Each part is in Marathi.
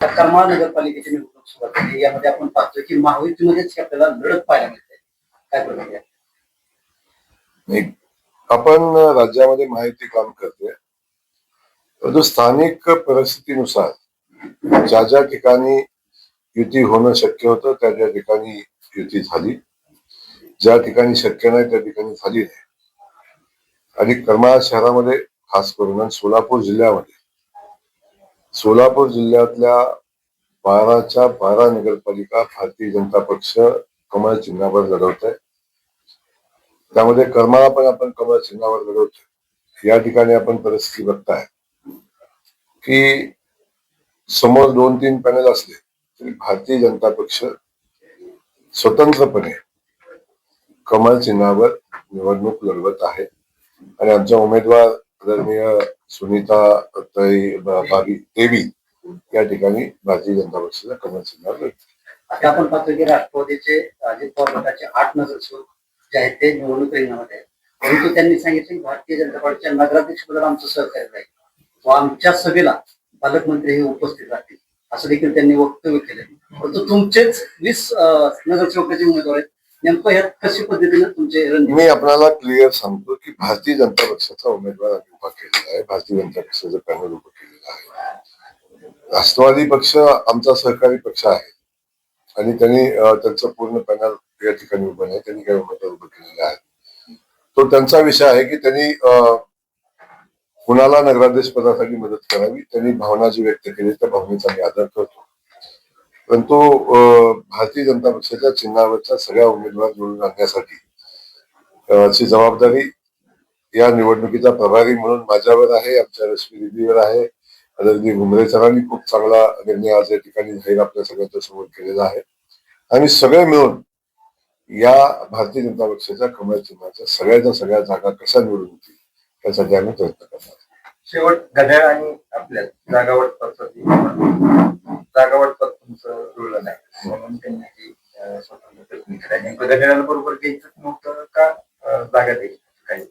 करमाळ नगरपालिकेची निवडणूक सुरुवात झाली यामध्ये आपण पाहतोय की महायुतीमध्येच आपल्याला लढत पाहायला मिळते. काय प्रक्रिया नाही आपण राज्यामध्ये माहिती काम करते परंतु स्थानिक परिस्थितीनुसार ज्या ज्या ठिकाणी युती होणं शक्य होतं त्या ज्या ठिकाणी युती झाली. ज्या ठिकाणी शक्य नाही त्या ठिकाणी झाली नाही. आणि करमाळा शहरामध्ये खास करून सोलापूर जिल्ह्यामध्ये सोलापूर जिल्ह्यातल्या बाराच्या बारा नगरपालिका भारतीय जनता पक्ष कमळ चिन्हावर लढवत आहे त्यामध्ये करमाळा पण आपण कमळ चिन्हावर लढवतोय. या ठिकाणी आपण परिस्थिती बघताय. की समोर दोन तीन पॅनल असले तरी भारतीय जनता पक्ष स्वतंत्रपणे कमळ चिन्हावर निवडणूक लढवत आहे. आणि आमचा उमेदवार आदरणीय सुनीता ताई बाबी देवी या ठिकाणी भारतीय जनता पक्षाचा कमल चिन्हावर आता आपण पाहतो की राष्ट्रवादीचे अजित पवार गटाचे आठ नगरसेवक जे आहेत ते निवडणूक रिंगणामध्ये आहेत. परंतु त्यांनी सांगितलं की भारतीय जनता पार्टीच्या नगराध्यक्ष पदाला आमचं सहकार्य राहील व आमच्या सभेला पालकमंत्री हे उपस्थित राहतील. असं देखील त्यांनी वक्तव्य केलं. परंतु तुमचेच वीस नगरसेवकाचे उमेदवार आहेत. नेमकं ह्यात कशी पद्धतीने तुमचे मी आपल्याला क्लिअर सांगतो की भारतीय जनता पक्षाचा उमेदवार आम्ही उभा केलेला आहे. भारतीय जनता पक्षाचं पॅनल उभं केलेलं आहे. राष्ट्रवादी पक्ष आमचा सहकारी पक्ष आहे. आणि त्यांनी त्यांचं पूर्ण पॅनल या ठिकाणी उभं नाही. त्यांनी काही उमेदवार उभं केलेले आहेत. तो त्यांचा विषय आहे की त्यांनी अं, कुणाला नगराध्यक्ष पदासाठी मदत करावी? त्यांनी भावना जी व्यक्त केली. त्या भावनेचा मी आदर करतो. परंतु तो भारतीय जनता पक्षाच्या चिन्हावरच्या सगळ्या उमेदवार निवडून आणण्यासाठी ची जबाबदारी या निवडणुकीचा प्रभारी म्हणून माझ्यावर आहे आमच्या रश्मी दिदीवर आहे. आदरणीय घुमरे सरांनी खूप चांगला निर्णय आज या ठिकाणी जाहीर आपल्या सगळ्यांच्या समोर केलेला आहे. आणि सगळे मिळून या भारतीय जनता पक्षाच्या कमळ चिन्हाच्या सगळ्याच्या सगळ्या जागा कशा निवडून होतील त्यासाठी आम्ही प्रयत्न करणार शेवट घड्याळ आणि आपल्या जागावट पद्धती जागावट तुमचं जुळलं नाही म्हणून त्यांनी ती स्वतंत्र प्रयत्न केला नेमकं घड्याळाला बरोबर घ्यायचं नव्हतं का जागा द्यायची काही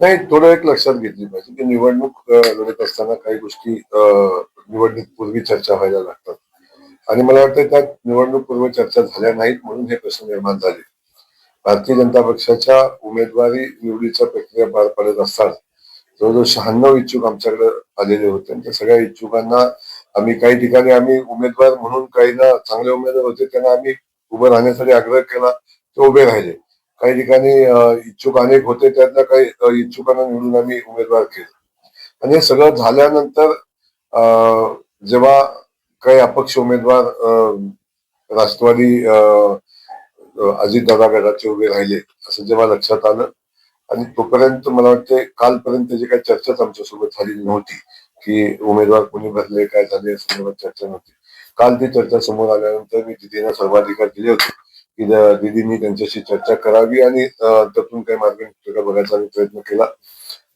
नाही थोडं एक लक्षात घेतली पाहिजे की निवडणूक लढत असताना काही गोष्टी अं, पूर्वी चर्चा व्हायला लागतात. आणि मला वाटतं त्यात निवडणूक पूर्वी चर्चा झाल्या नाहीत म्हणून हे प्रश्न निर्माण झाले. भारतीय जनता पक्षाच्या उमेदवारी निवडीच्या प्रक्रिया पार पडत असताना जवळजवळ शहाण्णव इच्छुक आमच्याकडे आलेले होते. त्या सगळ्या इच्छुकांना आम्ही काही ठिकाणी आम्ही उमेदवार म्हणून काही ना चांगले उमेदवार होते त्यांना आम्ही उभं राहण्यासाठी आग्रह केला ते उभे राहिले. काही ठिकाणी इच्छुक अनेक होते त्यातल्या काही इच्छुकांना निवडून आम्ही उमेदवार केले. आणि हे सगळं झाल्यानंतर अं, जेव्हा काही अपक्ष उमेदवार अं, राष्ट्रवादी अं, अजितदादा गटाचे उभे राहिले असं जेव्हा लक्षात आलं. आणि तोपर्यंत मला वाटते कालपर्यंत जी काही चर्चाच आमच्यासोबत झालेली नव्हती. की उमेदवार कोणी भरले काय झाले या संदर्भात चर्चा नव्हती. काल ती चर्चा समोर आल्यानंतर मी दिदींना सर्वाधिकार दिले होते की दिदींनी त्यांच्याशी चर्चा करावी आणि त्यातून काही मार्ग बघायचा प्रयत्न केला.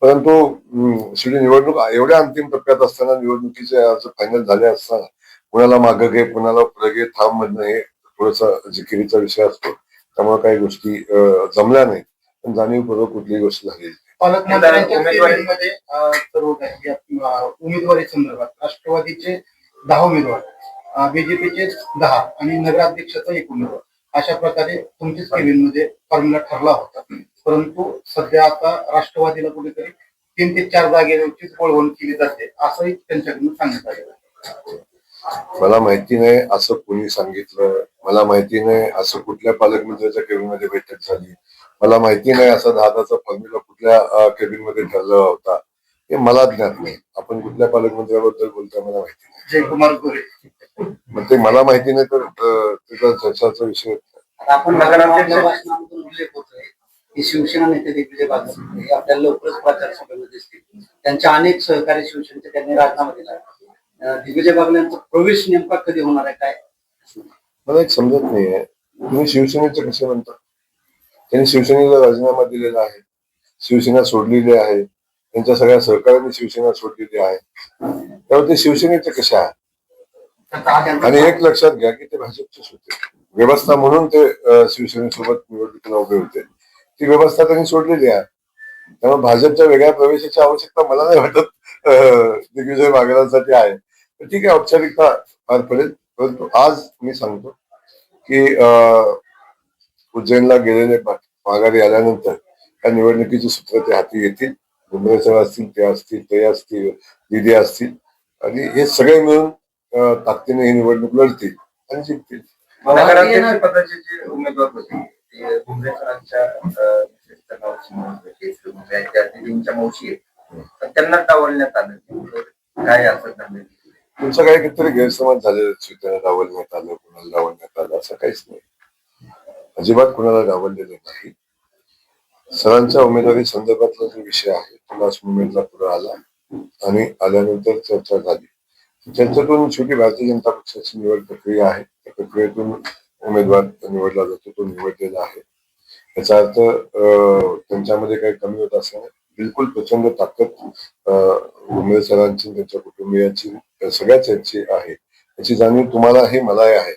परंतु शेवटी निवडणूक एवढ्या अंतिम टप्प्यात असताना निवडणुकीचे अर्ज फायनल झाले असताना कुणाला मागं घे कुणाला पुढे घे थांब म्हणणं हे थोडंसं जिकिरीचा विषय असतो. त्यामुळे काही गोष्टी जमल्या नाही पण जाणीवपूर्वक कुठलीही गोष्ट झालेली पालकमंत्र्यांच्या उमेदवारी- संदर्भात राष्ट्रवादीचे दहा उमेदवार बीजेपीचे दहा आणि नगराध्यक्षाचा एक उमेदवार. अशा प्रकारे तुमच्याच केबिनमध्ये फॉर्म्युला ठरला होता. परंतु सध्या आता राष्ट्रवादीला कुठेतरी तीन ते चार जागेवरचीच वळवण केली जाते असंही त्यांच्याकडून सांगण्यात आलेलं आहे. मला माहिती नाही असं कोणी सांगितलं. मला माहिती नाही असं कुठल्या पालकमंत्र्याच्या केबिनमध्ये बैठक झाली. मला माहिती नाही असं दहादाचा फॉर्म्युला कुठल्या केबिनमध्ये ठरला होता. हे मला ज्ञात नाही. आपण कुठल्या पालकमंत्र्याबद्दल बोलतोय मला माहिती नाही. जयकुमार गोरे मग ते मला माहिती नाही तर त्याचा चर्चाचा विषय आपण उल्लेख होतोय की शिवसेना नेते दिग्विजय बागल हे आपल्याला लवकरच प्रचार सभेमध्ये दिसतील. त्यांच्या अनेक सहकारी शिवसेनेचे त्यांनी राजीनामा दिला. दिग्विजय बागल यांचा प्रवेश नेमका कधी होणार आहे काय? मला एक समजत नाहीये. तुम्ही शिवसेनेचे कसे म्हणता? त्यांनी शिवसेनेला राजीनामा दिलेला आहे. शिवसेना सोडलेली आहे. त्यांच्या सगळ्या सहकार्याने शिवसेना सोडलेली आहे. त्यामुळे ते शिवसेनेचे कसे आहे? आणि एक लक्षात घ्या की ते भाजपचेच होते. व्यवस्था म्हणून ते शिवसेनेसोबत निवडणुकीला उभे होते. ती व्यवस्था त्यांनी सोडलेली आहे. त्यामुळे भाजपच्या वेगळ्या प्रवेशाची आवश्यकता मला नाही वाटत दिग्विजय बागलांसाठी आहे. तर ठीक आहे औपचारिकता पार पडेल. परंतु आज मी सांगतो की उज्जैनला गेलेले माघारी आल्यानंतर त्या निवडणुकीची सूत्र ते हाती घेतील. भुमरे सर असतील ते असतील ते असतील दिदी असतील. आणि हे सगळे मिळून ताकदीने ही निवडणूक लढतील आणि जिंकतील. त्यांना डावलण्यात आलं काय असं झालं तुमचा काही कितीतरी गैरसमज झालेला डावलण्यात आलं कुणाला डावलण्यात आलं असं काहीच नाही. अजिबात कुणाला डावललेलं नाही. सरांच्या उमेदवारी संदर्भातला जो विषय आहे तो लास्ट पुढे आला आणि आल्यानंतर चर्चा झाली. चर्चेतून शेवटी भारतीय जनता पक्षाची निवड प्रक्रिया आहे. त्या प्रक्रियेतून उमेदवार निवडला जातो तो निवडलेला आहे. याचा अर्थ त्यांच्यामध्ये काही कमी होत असं बिलकुल प्रचंड ताकद उमेद सरांची त्यांच्या कुटुंबियांची सगळ्याच यांची आहे. याची जाणीव तुम्हालाही मलाही आहे.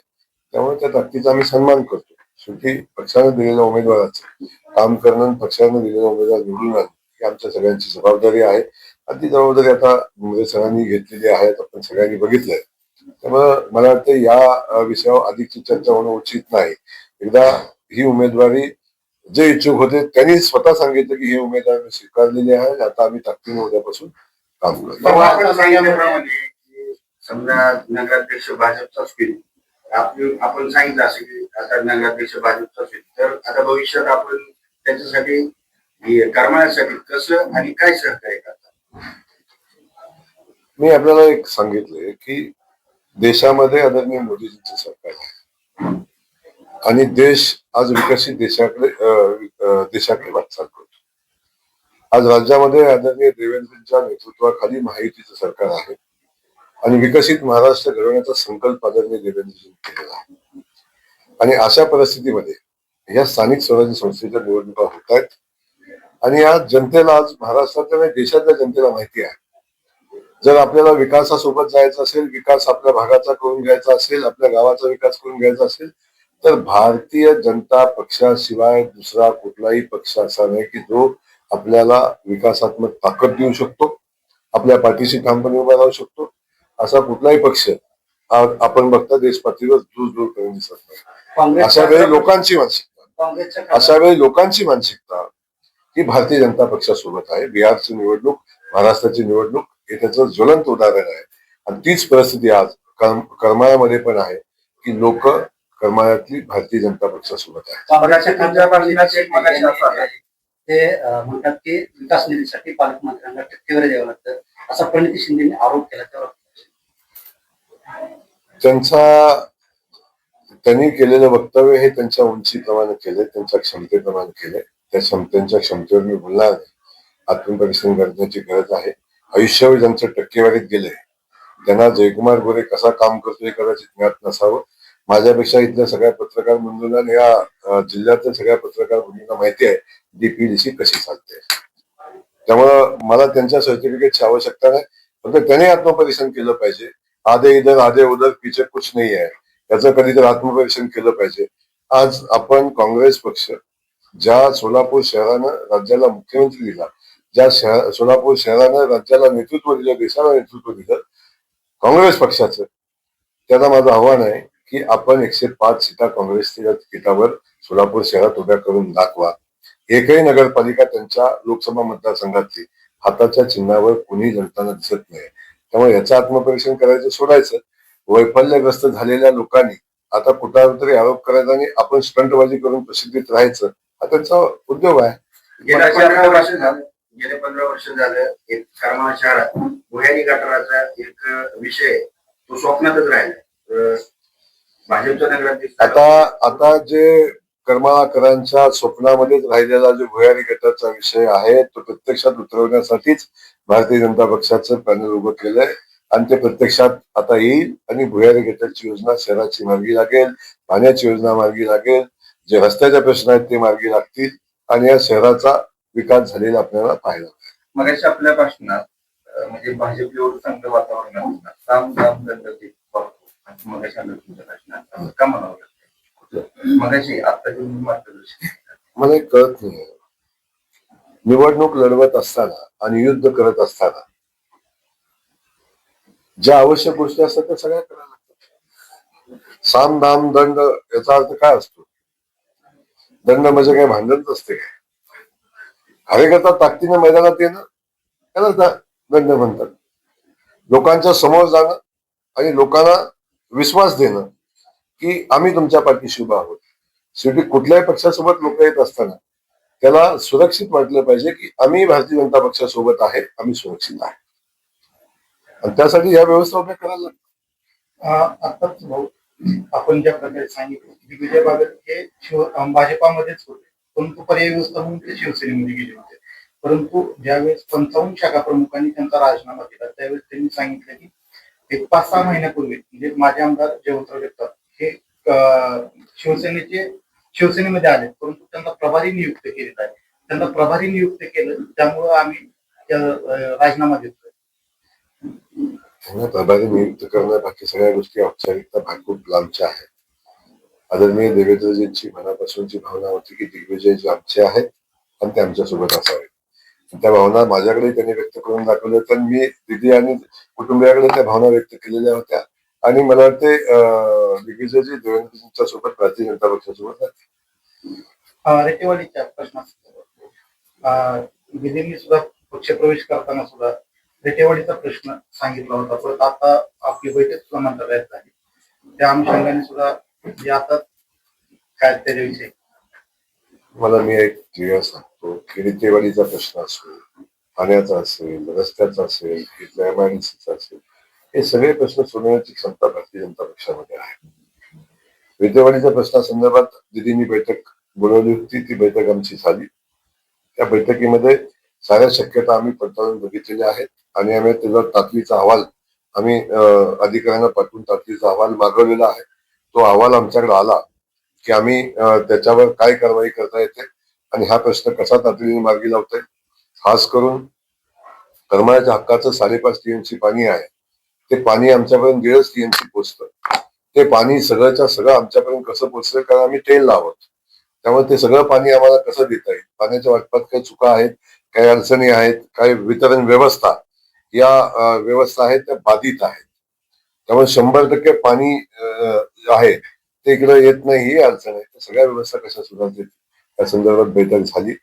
त्यामुळे त्या ताकदीचा आम्ही सन्मान करतो. शेवटी पक्षाने दिलेल्या उमेदवाराचं काम करणं आणि पक्षाने दिलेला उमेदवार निवडून आणणं ही आमच्या सगळ्यांची जबाबदारी आहे. आणि ती जबाबदारी आता मुंबई सरांनी घेतलेली आहे आपण सगळ्यांनी बघितलंय. त्यामुळं मला वाटतं या विषयावर अधिकची चर्चा होणं उचित नाही. एकदा ही उमेदवारी जे इच्छुक होते त्यांनी स्वतः सांगितलं की ही उमेदवारी मी स्वीकारलेली आहे आता आम्ही ताकदीने उद्यापासून काम करतो समजा नगराध्यक्ष भाजपचाच होईल आपण आपण सांगितलं असं की आता नगराध्यक्ष भाजपचा होईल तर आता भविष्यात आपण त्याच्यासाठी हे कसं आणि काय सहकार्य करतात? मी आपल्याला एक सांगितलंय की देशामध्ये आदरणीय मोदीजींचं सरकार आहे. आणि देश आज विकसित देशाकडे देशाकडे वाटचाल करतो. आज राज्यामध्ये आदरणीय देवेंद्रजींच्या नेतृत्वाखाली माहितीचं सरकार आहे. आणि विकसित महाराष्ट्र घडवण्याचा संकल्प आदरणीय देवेंद्रजी केलेला आहे. आणि अशा परिस्थितीमध्ये या स्थानिक स्वराज्य संस्थेच्या निवडणुका होत आहेत. आणि या जनतेला आज महाराष्ट्रातल्या आणि देशातल्या जनतेला माहिती आहे. जर आपल्याला विकासासोबत जायचं असेल विकास आपल्या भागाचा करून घ्यायचा असेल आपल्या गावाचा विकास करून घ्यायचा असेल तर भारतीय जनता पक्षाशिवाय दुसरा कुठलाही पक्ष असा नाही की जो आपल्याला विकासात्मक ताकद देऊ शकतो आपल्या पाठीशी ठामपणे उभा राहू शकतो असा कुठलाही पक्ष हा आपण बघता देश पातळीवर दूर दूर करून दिसत नाही. अशा वेळी लोकांची मानसिकता. अशा वेळी लोकांची मानसिकता ही भारतीय जनता पक्षासोबत आहे. बिहारची निवडणूक महाराष्ट्राची निवडणूक हे त्याचं ज्वलंत उदाहरण आहे. आणि तीच परिस्थिती आज कर्म- करमाळ्यामध्ये पण आहे की लोक करमाळ्यातली भारतीय जनता पक्षासोबत आहे. ते म्हणतात की विकास निधीसाठी पालकमंत्र्यांना टक्केवारी द्यावं लागतं असा प्रणिती शिंदेने आरोप केला. त्यावर त्यांचा त्यांनी केलेलं वक्तव्य हे त्यांच्या उंचीप्रमाणे केले त्यांच्या क्षमतेप्रमाणे केले. त्या क्षमतेच्या क्षमतेवर मी बोलणार नाही आत्मपरिश्रम करण्याची गरज आहे. आयुष्यावर ज्यांचं टक्केवारीत गेले त्यांना जयकुमार गोरे कसा काम करतो हे कदाचित ज्ञात नसावं. माझ्यापेक्षा इथल्या सगळ्या पत्रकार बंधूंना या जिल्ह्यातल्या सगळ्या पत्रकार बंधूंना माहिती आहे डीपीडीसी कशी चालते. त्यामुळं मला त्यांच्या सर्टिफिकेटची आवश्यकता नाही. फक्त त्याने आत्मपरिश्रम केलं पाहिजे. आधे इधर आधे उधर पीछे कुछ नाही आहे याचं कधीतरी आत्मपरीक्षण केलं पाहिजे। आज आपण काँग्रेस पक्ष ज्या सोलापूर शहरानं राज्याला मुख्यमंत्री दिला ज्या शहर सोलापूर शहरानं राज्याला नेतृत्व दिलं देशाला नेतृत्व दिलं काँग्रेस पक्षाचं त्याला माझं आव्हान आहे की आपण एकशे पाच सीटा काँग्रेसच्या तिकिटावर सोलापूर शहरात उभ्या करून दाखवा. एकही नगरपालिका त्यांच्या लोकसभा मतदारसंघातली हाताच्या चिन्हावर कुणी जनताना दिसत नाही. त्यामुळे याचं आत्मपरीक्षण करायचं सोडायचं. वैफल्यग्रस्त झालेल्या लोकांनी आता कुठल्यावर तरी आरोप करायचा आणि आपण स्टंटबाजी करून प्रसिद्धीत राहायचं हा त्यांचा उद्योग आहे. गेल्या पंधरा वर्ष झालं. गेले पंधरा वर्ष झालं. एक करमाळा शहरात भुयारी गटाराचा एक विषय तो स्वप्नातच राहिला. अं, भाजपचा नगराध्यक्ष आता आता जे करमाळाकरांच्या स्वप्नामध्येच राहिलेला जो भुयारी गटाचा विषय आहे तो प्रत्यक्षात उतरवण्यासाठीच भारतीय जनता पक्षाचं पॅनल उभं केलंय. आणि ते प्रत्यक्षात आता येईल आणि भुयारी गटाची योजना शहराची मार्गी लागेल पाण्याची योजना मार्गी लागेल जे रस्त्याचे प्रश्न आहेत ते मार्गी लागतील आणि या शहराचा विकास झालेला आपल्याला पाहायला मिळेल. मगाशी आपल्या भाषणात म्हणजे भाजप एवढं चांगलं वातावरण तुमच्या भाषणात. असं का म्हणावं लागतं? मार्गदर्शन मला कळत नाही निवडणूक लढवत असताना आणि युद्ध करत असताना ज्या आवश्यक गोष्टी असतात त्या सगळ्या करायला लागतात. साम दाम दंड याचा अर्थ काय असतो? दंड म्हणजे काय? भांडणच असते काय? कार्यकर्ता ताकदीने मैदानात येणं त्याला दंड म्हणतात. लोकांच्या समोर जाणं आणि लोकांना विश्वास देणं की आम्ही तुमच्या पाठीशी उभा आहोत. शेवटी कुठल्याही पक्षासोबत लोक येत असताना त्याला सुरक्षित वाटलं पाहिजे की आम्ही भारतीय जनता पक्षासोबत आहे आम्ही सुरक्षित आहे. आणि त्यासाठी या व्यवस्था उभ्या करायला आताच भाऊ आपण ज्या प्रकारे सांगितलं की विजय बागल हे शिव भाजपामध्येच होते. परंतु पर्याय व्यवस्था म्हणून ते शिवसेनेमध्ये गेले होते. परंतु ज्यावेळेस पंचावन्न शाखा प्रमुखांनी त्यांचा राजीनामा दिला त्यावेळेस त्यांनी सांगितलं की एक पाच सहा महिन्यापूर्वी म्हणजे माझे आमदार जयवंतराव जगताप हे शिवसेनेचे शिवसेनेमध्ये आले परंतु त्यांना प्रभारी नियुक्त केलेत आहे त्यांना प्रभारी नियुक्त केलं त्यामुळं आम्ही त्या, राजीनामा देतोय. त्यांना प्रभारी नियुक्त करणं बाकी सगळ्या गोष्टी औपचारिकता भागूप लांबच्या आहेत. आदरणीय देवेंद्रजींची मनापासूनची भावना होती की दिग्विजय जे आमचे आहेत आणि ते आमच्यासोबत असावे त्या भावना माझ्याकडे त्यांनी व्यक्त करून दाखवल्या तर मी दिदी आणि कुटुंबियाकडे त्या भावना व्यक्त केलेल्या होत्या. आणि मला वाटते अं, दिग्विजयजी देवेंद्रजींच्या सोबत भारतीय जनता पक्षासोबत रेटेवाडीच्या प्रश्नात विधींनी सुद्धा पक्षप्रवेश करताना सुद्धा रेटेवाडीचा प्रश्न सांगितला होता. परत आता आपली बैठक सुद्धा मंत्रालयात झाली. त्या अनुषंगाने सुद्धा जे आता काय त्याच्याविषयी मला मी एक क्लिअर सांगतो. की रितेवाडीचा प्रश्न असेल पाण्याचा असेल रस्त्याचा असेल एमआयडीसीचा असेल हे सगळे प्रश्न सोडवण्याची क्षमता भारतीय जनता पक्षामध्ये आहे. रितेवाडीच्या प्रश्नासंदर्भात दिदींनी बैठक बोलवली होती ती बैठक आमची झाली. त्या बैठकीमध्ये साऱ्या शक्यता आम्ही पडताळून बघितलेल्या आहेत आणि आम्ही त्याचा तातडीचा अहवाल आम्ही अं, अधिकाऱ्यांना पाठवून तातडीचा अहवाल मागवलेला आहे. तो अहवाल आमच्याकडे आला की आम्ही त्याच्यावर काय कारवाई करता येते आणि हा प्रश्न कसा तातडीने मार्गी लावता येईल. खास करून करमाळ्याच्या हक्काचं साडेपाच टीएमसी पाणी आहे. ते पाणी आमच्यापर्यंत दीडच टीएमसी पोचतं. ते पाणी सगळंच्या सगळं आमच्यापर्यंत कसं पोचतं कारण आम्ही ट्रेन लावत. त्यामुळे ते सगळं पाणी आम्हाला कसं देता येईल? पाण्याच्या वाटपात काही चुका आहेत? काही अडचणी आहेत? काही वितरण व्यवस्था? या व्यवस्था आहेत त्या बाधित आहेत. त्यामुळे शंभर टक्के पाणी आहे. ते इकडे येत नाही ही अडचण आहे. सगळ्या व्यवस्था कशा सुधारतील? या संदर्भात बैठक झाली.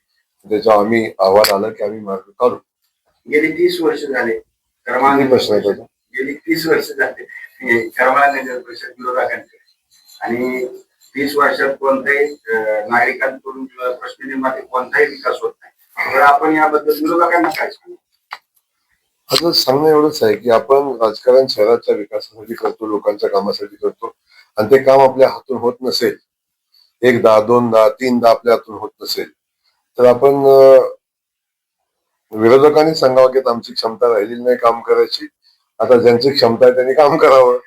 त्याच्यावर आम्ही अहवाल आला की आम्ही मार्ग काढू. गेली तीस वर्ष झाले. प्रश्न आहे त्याचा? तीस वर्ष झाले. म्हणजे हे नगर परिषद विरोधाकडे आणि तीस वर्षात कोणताही नागरिकांकडून किंवा प्रश्न निर्माते कोणताही विकास होत नाही. तर आपण याबद्दल विरोधकांना काय सांगू? आता सांगणं एवढंच आहे की आपण राजकारण शहराच्या विकासासाठी करतो लोकांच्या कामासाठी करतो. आणि ते काम आपल्या हातून होत नसेल एकदा दोनदा तीनदा आपल्या हातून होत नसेल तर आपण विरोधकांनी सांगावं की आमची क्षमता राहिलेली नाही काम करायची. आता ज्यांची क्षमता आहे त्यांनी काम करावं.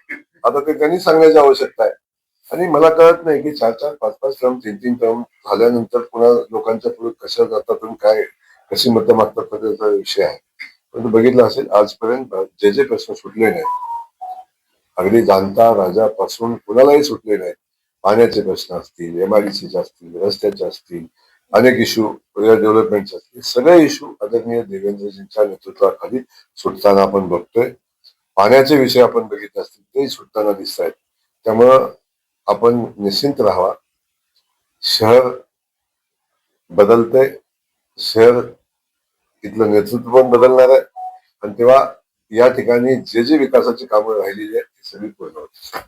आता ते त्यांनी सांगण्याची आवश्यकता आहे. आणि मला कळत नाही की चार चार पाच पाच टर्म तीन तीन टर्म झाल्यानंतर पुन्हा लोकांच्या पुढे कशा जातात आणि काय कशी मतं मागतात त्याचा विषय आहे. परंतु बघितलं असेल आजपर्यंत जे जे प्रश्न सुटले नाहीत अगदी जाणता राजापासून कुणालाही सुटले नाहीत. पाण्याचे प्रश्न असतील एमआयडीसीचे असतील रस्त्याचे असतील अनेक इश्यू डेव्हलपमेंटचे असतील सगळे इश्यू आदरणीय देवेंद्रजींच्या नेतृत्वाखाली सुटताना आपण बघतोय. पाण्याचे विषय आपण बघितले असतील ते सुटताना दिसत आहेत त्यामुळं आपण निश्चिंत राहावा. शहर बदलते शहर इथलं नेतृत्व पण बदलणार आहे. आणि तेव्हा या ठिकाणी जे जे विकासाची कामं राहिलेली आहेत ती सगळी पूर्ण होती